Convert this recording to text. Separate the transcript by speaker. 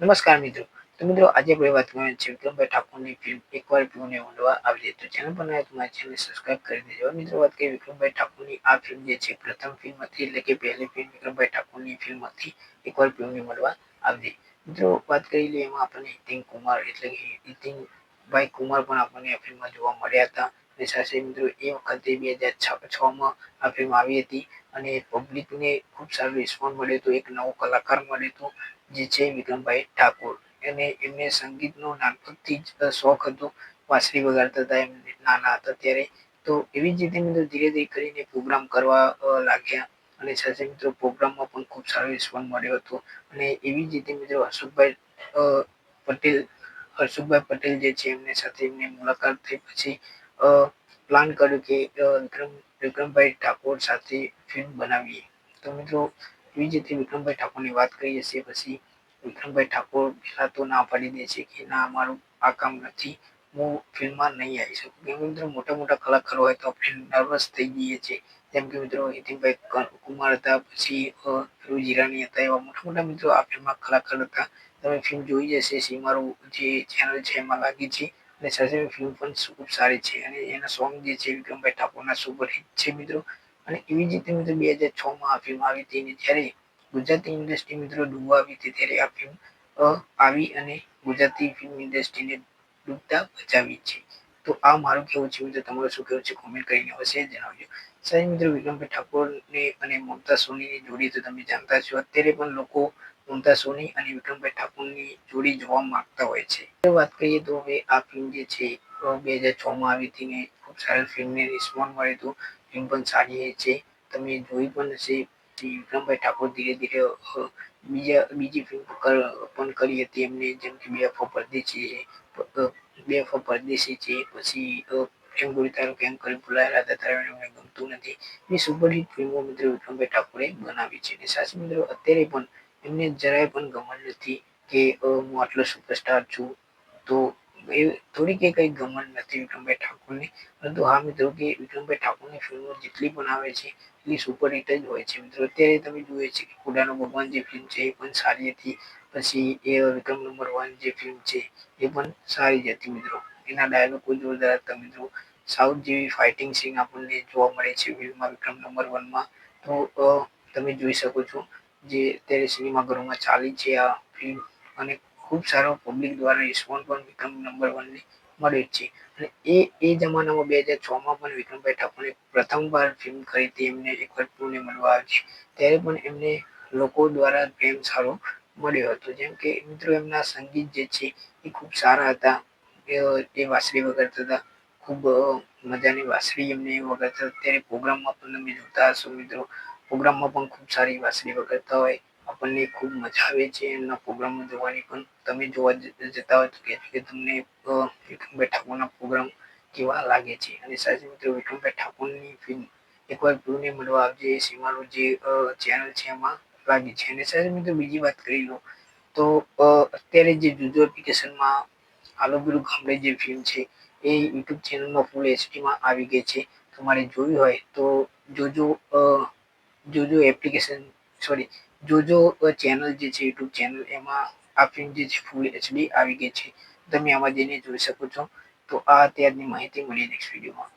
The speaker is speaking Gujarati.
Speaker 1: નમસ્કાર મિત્રો. તો મિત્રો, આજે આપણે વાત કરવાની છે વિક્રમભાઈ ઠાકોરની ફિલ્મ એકવાર પીઓને ઊંડવા આવી તો ચેનલ પર નવા તમારી ચેનલ સબસ્ક્રાઇબ કરી દેજો. મિત્રો, વાત કરીએ વિક્રમભાઈ ઠાકોરની આ ફિલ્મ જે છે, પ્રથમ ફિલ્મ હતી, એટલે કે પહેલી ફિલ્મ વિક્રમભાઈ ઠાકોરની ફિલ્મ હતી, એકવાર પીઓને મળવા આવી મિત્રો, વાત કરી લઈએ એમાં આપણને હિતિન કુમાર, એટલે કે હિતિનભાઈ કુમાર પણ આપણને આ ફિલ્મમાં જોવા મળ્યા હતા. સાથે મિત્રો, એ વખતે બે હજાર છ માં આ ફિલ્મ આવી હતી અને પબ્લિકને ખૂબ સારો રિસ્પોન્સ મળ્યો હતો. એક નવો કલાકાર મળ્યો હતો, જે છે વિક્રમભાઈ ઠાકોર. અને એમને સંગીતનો નાનપણથી જ શોખ હતો. વાંસળી વગાડતા હતા, એમને નાના હતા ત્યારે. તો એવી જ રીતે મિત્રો ધીરે ધીરે કરીને પ્રોગ્રામ કરવા લાગ્યા. અને સાથે મિત્રો પ્રોગ્રામમાં પણ ખૂબ સારો રિસ્પોન્સ મળ્યો હતો. અને એવી જ રીતે મિત્રો હર્ષુભાઈ પટેલ હર્ષુભાઈ પટેલ જે છે એમને સાથે એમની મુલાકાત થઈ. પછી પ્લાન કર્યું કે વિક્રમ, વિક્રમભાઈ ઠાકોર સાથે ફિલ્મ બનાવીએ. તો મિત્રો, એવી રીતે વિક્રમભાઈ ઠાકોરની વાત કરીએ છીએ પછી વિક્રમભાઈ ઠાકોર પહેલા તો ના પાડી દે છે કે, ના અમારું આ કામ નથી, હું ફિલ્મમાં નહીં આવી શકું. કેમ મિત્રો મોટા મોટા કલાકારો હોય તો આપણે નર્વસ થઈ જઈએ છીએ. જેમ કે મિત્રો હિતિનભાઈ કુમાર હતા, પછી ફિરોજ ઈરાની હતા, એવા મોટા મોટા મિત્રો આ ફિલ્મમાં કલાકાર હતા. તમે ફિલ્મ જોઈ જશે સીમારું જે ચેનલ છે, એમાં લાગી છે અને સાથે ફિલ્મ પણ ખૂબ સારી છે અને એના સોંગ જે છે, વિક્રમભાઈ ઠાકોરના સુપરહિટ છે મિત્રો. અને એવી જ રીતે મિત્રો બે હજાર છ માં આ ફિલ્મ આવી હતી જ્યારે ગુજરાતી ઇન્ડસ્ટ્રી મિત્રો ડૂબાવી હતી ત્યારે આ ફિલ્મ આવી અને ગુજરાતી ફિલ્મ ઇન્ડસ્ટ્રીને ડૂબતા બચાવી છે. તો આ મારું કેવું છે મિત્રો. તમારું શું કેવું છે? કોમેન્ટ કરીને અવશ્ય જણાવજો. સાહેબ મિત્રો, વિક્રમભાઈ ઠાકોરને અને મમતા સોનીની જોડી તો તમે જાણતા છો. અત્યારે પણ લોકો મમતા સોની અને વિક્રમભાઈ ઠાકોરની જોડી જોવા માંગતા હોય છે. વાત કરીએ તો હવે આ ફિલ્મ જે છે બે હજાર છ માં આવી હતી ને ખૂબ સારી ફિલ્મને રિસ્પોન્સ મળે તો ફિલ્મ પણ સારી છે. તમે જોઈ પણ હશે વિક્રમભાઈ ઠાકોર ધીરે ધીરે બીજા, બીજી ફિલ્મ પણ કરી હતી એમને, જેમ કે બે અફો પરદેશી બે અફો પરદેશી છે, પછી પ્રેમ ગુરુ તારો કેમ કરી બોલાયેલા હતા ત્યારે એમને ગમતું નથી એ સુપરહિટ ફિલ્મો મિત્રો વિક્રમભાઈ ઠાકોરે બનાવી છે. સાચી મિત્રો, અત્યારે પણ એમને જરાય પણ ગમન નથી કે હું આટલો સુપરસ્ટાર છું. તો એ થોડી કે કંઈ ગમન નથી વિક્રમભાઈ ઠાકોરને. પરંતુ હા મિત્રો, કે વિક્રમભાઈ ઠાકોરની ફિલ્મો જેટલી પણ આવે છે, એટલી સુપરહિટ જ હોય છે. મિત્રો, અત્યારે તમે જુએ છે કે કુડાનો ભગવાન જે ફિલ્મ છે, એ પણ સારી હતી. પછી એ વિક્રમ નંબર વન જે ફિલ્મ છે, એ પણ સારી જ હતી મિત્રો. એના ડાયલોગો જોરદાર હતા મિત્રો. સાઉથ જેવી ફાઇટિંગ સીન આપણને જોવા મળે છે ફિલ્મમાં વિક્રમ નંબર વનમાં તો તમે જોઈ શકો છો જે અત્યારે સિનેમાઘરોમાં ચાલી છે આ ફિલ્મ અને ખૂબ સારો પબ્લિક દ્વારા રિસ્પોન્સ પણ વિક્રમ નંબર વનને મળે છે. અને એ એ જમાનામાં બે હજાર છમાં પણ વિક્રમભાઈ ઠાકોરે પ્રથમવાર ફિલ્મ ખરીદી એમને એક વાર પુણે મળવા આવી ત્યારે પણ એમને લોકો દ્વારા પ્રેમ સારો મળ્યો હતો. જેમ કે મિત્રો એમના સંગીત જે છે એ ખૂબ સારા હતા. એ વાસરી વગાડતા હતા. ખૂબ મજાની વાસળી એમને વગાડતા અત્યારે પ્રોગ્રામમાં પણ તમે જોતા હશો મિત્રો. પ્રોગ્રામમાં પણ ખૂબ સારી વાસળી વગાડતા હોય. આપણને ખૂબ મજા આવે છે એમના પ્રોગ્રામો જોવાની પણ. તમે જોવા જતા હોય તો કહેજો કે તમને વિક્રમભાઈ ઠાકોરના પ્રોગ્રામ કેવા લાગે છે. અને સાથે મિત્રો વિક્રમભાઈ ઠાકોરની ફિલ્મ એકવાર ગુરુને મળવા આવજે. સીમાનું જે ચેનલ છે એમાં લાગી છે. અને સાથે મિત્રો બીજી વાત કરી લો તો અત્યારે જે જુજો એપ્લિકેશનમાં આલો ગુરુ ગામડે જે ફિલ્મ છે એ યુટ્યુબ ચેનલમાં ફૂલ એચડીમાં આવી ગઈ છે. તમારે જોયું હોય તો જોજો જોજો એપ્લિકેશન સોરી જોજો ચેનલ જે છે યુટ્યુબ ચેનલ એમાં આ ફિલ્મ જે છે ફૂલ એચડી આવી ગઈ છે. તમે આમાં જઈને જોઈ શકો છો. તો આ અત્યારની માહિતી મળી નેક્સ્ટ વિડીયોમાં